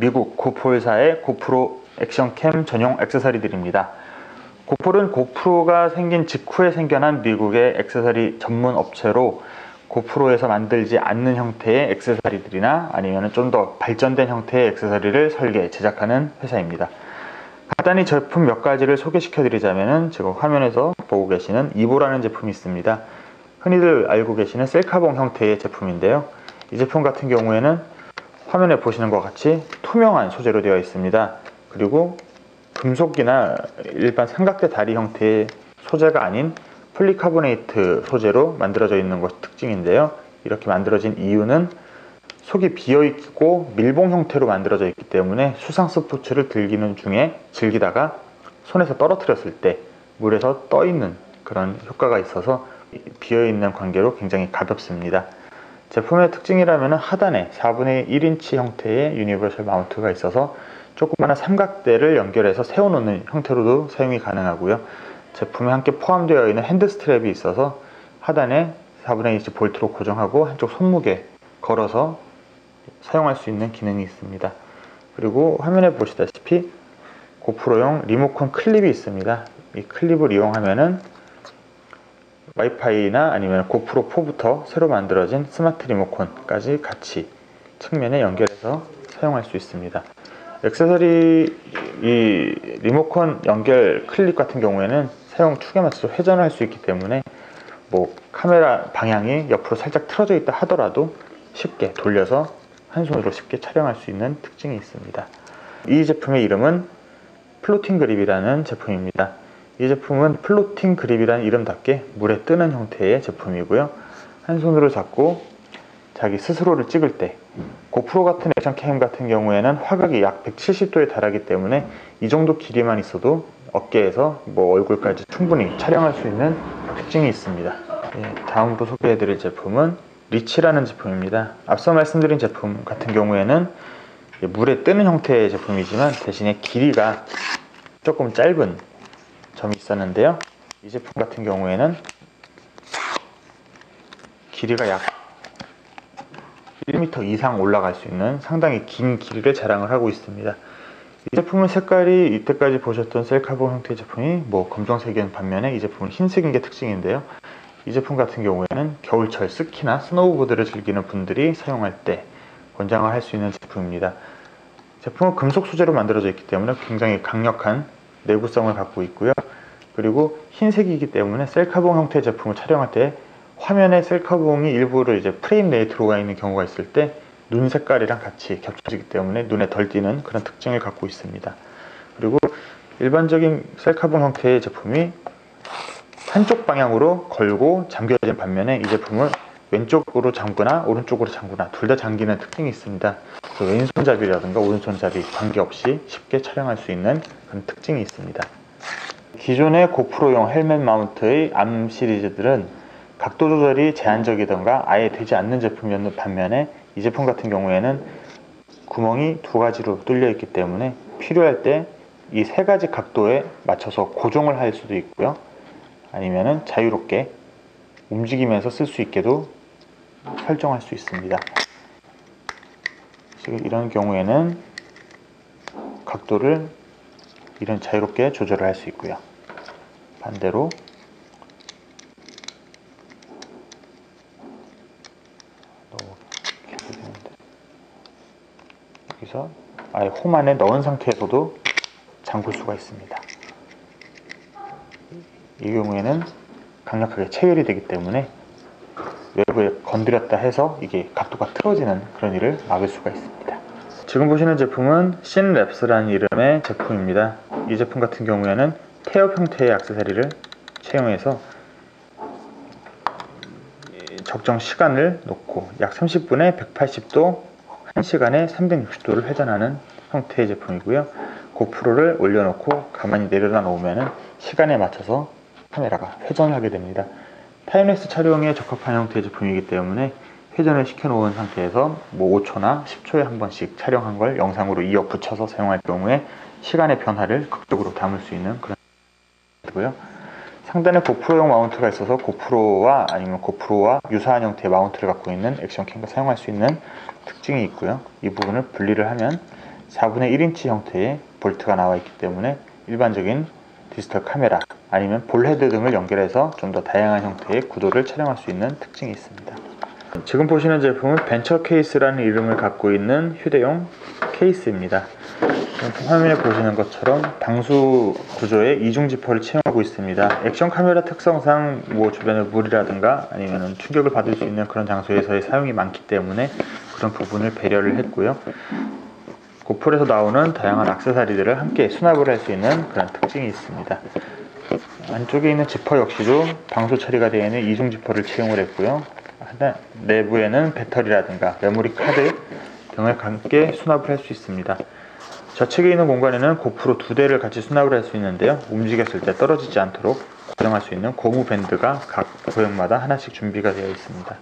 미국 고폴사의 고프로 액션캠 전용 액세서리들입니다. 고폴은 고프로가 생긴 직후에 생겨난 미국의 액세서리 전문 업체로 고프로에서 만들지 않는 형태의 액세서리들이나 아니면 좀 더 발전된 형태의 액세서리를 설계, 제작하는 회사입니다. 간단히 제품 몇 가지를 소개시켜 드리자면 지금 화면에서 보고 계시는 이보라는 제품이 있습니다. 흔히들 알고 계시는 셀카봉 형태의 제품인데요. 이 제품 같은 경우에는 화면에 보시는 것 같이 투명한 소재로 되어 있습니다. 그리고 금속이나 일반 삼각대 다리 형태의 소재가 아닌 폴리카보네이트 소재로 만들어져 있는 것이 특징인데요. 이렇게 만들어진 이유는 속이 비어 있고 밀봉 형태로 만들어져 있기 때문에 수상 스포츠를 즐기는 중에 즐기다가 손에서 떨어뜨렸을 때 물에서 떠 있는 그런 효과가 있어서 비어 있는 관계로 굉장히 가볍습니다. 제품의 특징이라면 하단에 4분의 1인치 형태의 유니버설 마운트가 있어서 조그마한 삼각대를 연결해서 세워놓는 형태로도 사용이 가능하고요. 제품에 함께 포함되어 있는 핸드 스트랩이 있어서 하단에 4분의 1인치 볼트로 고정하고 한쪽 손목에 걸어서 사용할 수 있는 기능이 있습니다. 그리고 화면에 보시다시피 고프로용 리모컨 클립이 있습니다. 이 클립을 이용하면은 와이파이나 아니면 고프로 4부터 새로 만들어진 스마트 리모컨까지 같이 측면에 연결해서 사용할 수 있습니다. 액세서리 이 리모컨 연결 클립 같은 경우에는 사용 축에 맞춰서 회전을 할 수 있기 때문에 뭐 카메라 방향이 옆으로 살짝 틀어져 있다 하더라도 쉽게 돌려서 한 손으로 쉽게 촬영할 수 있는 특징이 있습니다. 이 제품의 이름은 플로팅 그립이라는 제품입니다. 이 제품은 플로팅 그립이라는 이름답게 물에 뜨는 형태의 제품이고요. 한 손으로 잡고 자기 스스로를 찍을 때 고프로 같은 액션캠 같은 경우에는 화각이 약 170도에 달하기 때문에 이 정도 길이만 있어도 어깨에서 뭐 얼굴까지 충분히 촬영할 수 있는 특징이 있습니다. 예, 다음으로 소개해드릴 제품은 리치라는 제품입니다. 앞서 말씀드린 제품 같은 경우에는 물에 뜨는 형태의 제품이지만 대신에 길이가 조금 짧은 있었는데요. 이 제품 같은 경우에는 길이가 약 1m 이상 올라갈 수 있는 상당히 긴 길이를 자랑을 하고 있습니다. 이 제품은 색깔이 이때까지 보셨던 셀카본 형태의 제품이 뭐 검정색인 반면에 이 제품은 흰색인 게 특징인데요. 이 제품 같은 경우에는 겨울철 스키나 스노우보드를 즐기는 분들이 사용할 때 권장을 할 수 있는 제품입니다. 제품은 금속 소재로 만들어져 있기 때문에 굉장히 강력한 내구성을 갖고 있고요. 그리고 흰색이기 때문에 셀카봉 형태의 제품을 촬영할 때 화면에 셀카봉이 일부러 이제 프레임 내에 들어가 있는 경우가 있을 때 눈 색깔이랑 같이 겹쳐지기 때문에 눈에 덜 띄는 그런 특징을 갖고 있습니다. 그리고 일반적인 셀카봉 형태의 제품이 한쪽 방향으로 걸고 잠겨진 반면에 이 제품은 왼쪽으로 잠그나 오른쪽으로 잠그나 둘 다 잠기는 특징이 있습니다. 왼손잡이라든가 오른손잡이 관계없이 쉽게 촬영할 수 있는 그런 특징이 있습니다. 기존의 고프로용 헬멧 마운트의 암 시리즈들은 각도 조절이 제한적이던가 아예 되지 않는 제품이었는 반면에 이 제품 같은 경우에는 구멍이 두 가지로 뚫려 있기 때문에 필요할 때 이 세 가지 각도에 맞춰서 고정을 할 수도 있고요. 아니면은 자유롭게 움직이면서 쓸 수 있게도 설정할 수 있습니다. 이런 경우에는 각도를 이런 자유롭게 조절을 할 수 있고요. 반대로 여기서 아예 홈 안에 넣은 상태에서도 잠글 수가 있습니다. 이 경우에는 강력하게 체결이 되기 때문에 외부에 건드렸다 해서 이게 각도가 틀어지는 그런 일을 막을 수가 있습니다. 지금 보시는 제품은 신랩스라는 이름의 제품입니다. 이 제품 같은 경우에는 태엽 형태의 액세서리를 채용해서 적정 시간을 놓고 약 30분에 180도, 1시간에 360도를 회전하는 형태의 제품이고요. 고프로를 올려놓고 가만히 내려다 놓으면 시간에 맞춰서 카메라가 회전을 하게 됩니다. 타임랩스 촬영에 적합한 형태의 제품이기 때문에 회전을 시켜놓은 상태에서 뭐 5초나 10초에 한 번씩 촬영한 걸 영상으로 이어 붙여서 사용할 경우에 시간의 변화를 극적으로 담을 수 있는 그런 고요 상단에 고프로용 마운트가 있어서 고프로와 아니면 고프로와 유사한 형태의 마운트를 갖고 있는 액션캠과 사용할 수 있는 특징이 있고요. 이 부분을 분리를 하면 4분의 1인치 형태의 볼트가 나와 있기 때문에 일반적인 디지털 카메라 아니면 볼헤드 등을 연결해서 좀 더 다양한 형태의 구도를 촬영할 수 있는 특징이 있습니다. 지금 보시는 제품은 벤처 케이스라는 이름을 갖고 있는 휴대용 케이스입니다. 화면에 보시는 것처럼 방수 구조에 이중 지퍼를 채용하고 있습니다. 액션 카메라 특성상 뭐 주변에 물이라든가 아니면 충격을 받을 수 있는 그런 장소에서의 사용이 많기 때문에 그런 부분을 배려를 했고요. 고풀에서 나오는 다양한 악세사리들을 함께 수납을 할 수 있는 그런 특징이 있습니다. 안쪽에 있는 지퍼 역시도 방수 처리가 되어 있는 이중 지퍼를 채용을 했고요. 내부에는 배터리라든가 메모리 카드 등을 함께 수납을 할 수 있습니다. 좌측에 있는 공간에는 고프로 두 대를 같이 수납을 할 수 있는데요. 움직였을 때 떨어지지 않도록 고정할 수 있는 고무 밴드가 각 고형마다 하나씩 준비가 되어 있습니다.